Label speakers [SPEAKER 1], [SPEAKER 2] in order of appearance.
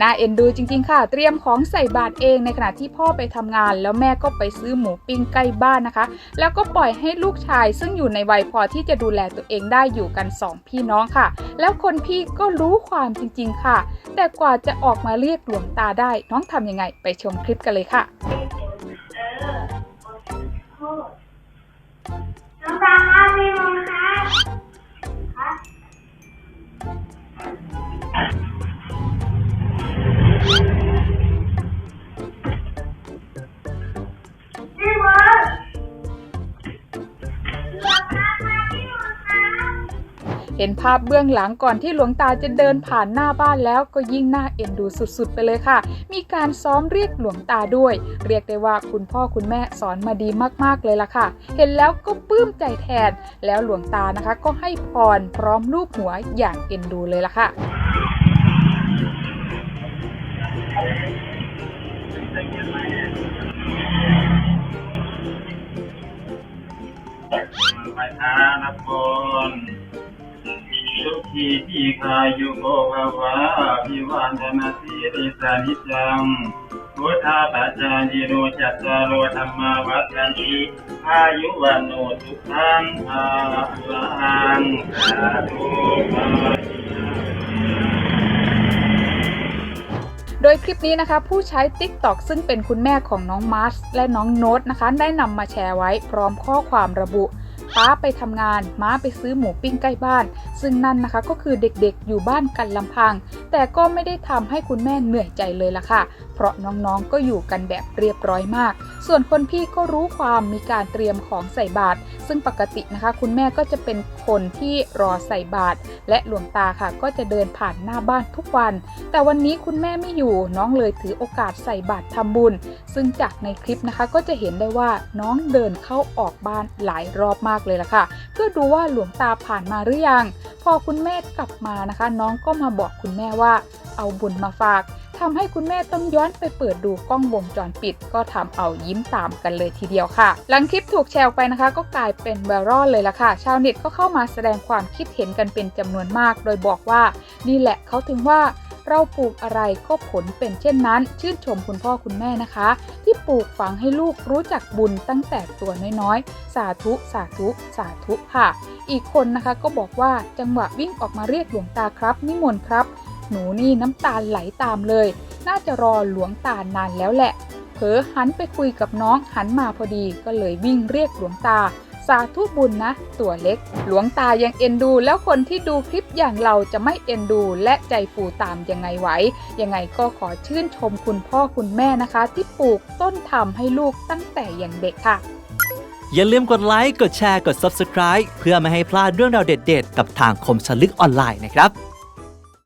[SPEAKER 1] น่าเอ็นดูจริงๆค่ะ เตรียมของใส่บาตรเองในขณะที่พ่อไปทำงาน แล้วแม่ก็ไปซื้อหมูปิ้งใกล้บ้านนะคะ แล้วก็ปล่อยให้ลูกชาย ซึ่งอยู่ในวัยพอที่จะดูแลตัวเองได้อยู่กันสองพี่น้องค่ะ แล้วคนพี่ก็รู้ความจริงๆค่ะ แต่กว่าจะออกมาเรียกหลวงตาได้ น้องทำยังไงไปชมคลิปกันเลยค่ะ เห็นภาพเบื้องหลังก่อนที่หลวงตาจะเดินผ่านหน้าบ้านแล้วก็ยิ่งน่าเอ็นดูสุดๆ ไปเลยค่ะ มีการซ้อมเรียกหลวงตาด้วย เรียกได้ว่าคุณพ่อคุณแม่สอนมาดีมากๆเลยล่ะค่ะ เห็นแล้วก็ปลื้มใจแทน แล้วหลวงตานะคะ ก็ให้พรพร้อมรูปหัวอย่างเอ็นดูเลยล่ะค่ะ
[SPEAKER 2] ไปทานับค นทุกทีที่คายุโกภาวะพิวันธนาสีริสานิจังพุทธาปัจจายิโนจัตตารโอธรรมาวัฏันติอายุวันโนสุขังอาลังสาธุปา
[SPEAKER 1] โดยคลิปนี้นะคะ ผู้ใช้ TikTok ซึ่งเป็นคุณแม่ของน้องมาร์สและน้องโน้ตนะคะ ได้นำมาแชร์ไว้พร้อมข้อความระบุ ป้าไปทำงาน ม้าไปซื้อหมูปิ้งใกล้บ้าน ซึ่งนั่นนะคะก็คือเด็กๆอยู่บ้านกันลำพัง แต่ก็ไม่ได้ทำให้คุณแม่เหนื่อยใจเลยล่ะค่ะ ราะน้องๆ ก็อยู่กันแบบเรียบร้อยมาก ส่วนคนพี่ก็รู้ความมีการเตรียมของใส่บาตรซึ่งปกตินะคะ คุณแม่ก็จะเป็นคนที่รอใส่บาตรและหลวงตาค่ะ ก็จะเดินผ่านหน้าบ้านทุกวัน แต่วันนี้คุณแม่ไม่อยู่น้องเลยถือโอกาสใส่บาตรทำบุญ ซึ่งจากในคลิปนะคะก็จะเห็นได้ว่าน้องเดินเข้าออกบ้านหลายรอบมากเลยล่ะค่ะ เพื่อดูว่าหลวงตาผ่านมาหรือยัง พอคุณแม่กลับมานะคะ น้องก็มาบอกคุณแม่ว่า เอาบุญมาฝาก ทำให้คุณแม่ต้องย้อนไปเปิดดูกล้องวงจรปิด ก็ทำเอายิ้มตามกันเลยทีเดียวค่ะ หลังคลิปถูกแชร์ไปนะคะ ก็กลายเป็นไวรัลเลยล่ะค่ะ ชาวเน็ตก็เข้ามาแสดงความคิดเห็นกันเป็นจำนวนมาก โดยบอกว่า นี่แหละเขาถึงว่าเราปลูกอะไรก็ผลเป็นเช่นนั้น ชื่นชมคุณพ่อคุณแม่นะคะ ที่ปลูกฝังให้ลูกรู้จักบุญตั้งแต่ตัวน้อยๆ สาธุ สาธุ สาธุค่ะ อีกคนนะคะก็บอกว่าจังหวะวิ่งออกมาเรียกหลวงตาครับ นิมนต์ครับ หนูนี่น้ำตาไหลตามเลย น่าจะรอหลวงตานานแล้วแหละ เผลอหันไปคุยกับน้องหันมาพอดีก็เลยวิ่งเรียกหลวงตา สาธุบุญนะ ตัวเล็ก หลวงตายังเอ็นดู แล้วคนที่ดูคลิปอย่างเราจะไม่เอ็นดู และใจฟูตามยังไงไหว ยังไงก็ขอชื่นชมคุณพ่อคุณแม่นะคะ ที่ปลูกต้นทำให้ลูกตั้งแต่อยังเด็กค่ะ
[SPEAKER 3] อย่าลืมกดไลค์ กดแชร์ กด Subscribe เพื่อไม่ให้พลาดเรื่องราวเด็ด ๆ กับทางคมสนลึกออนไลน์นะครับ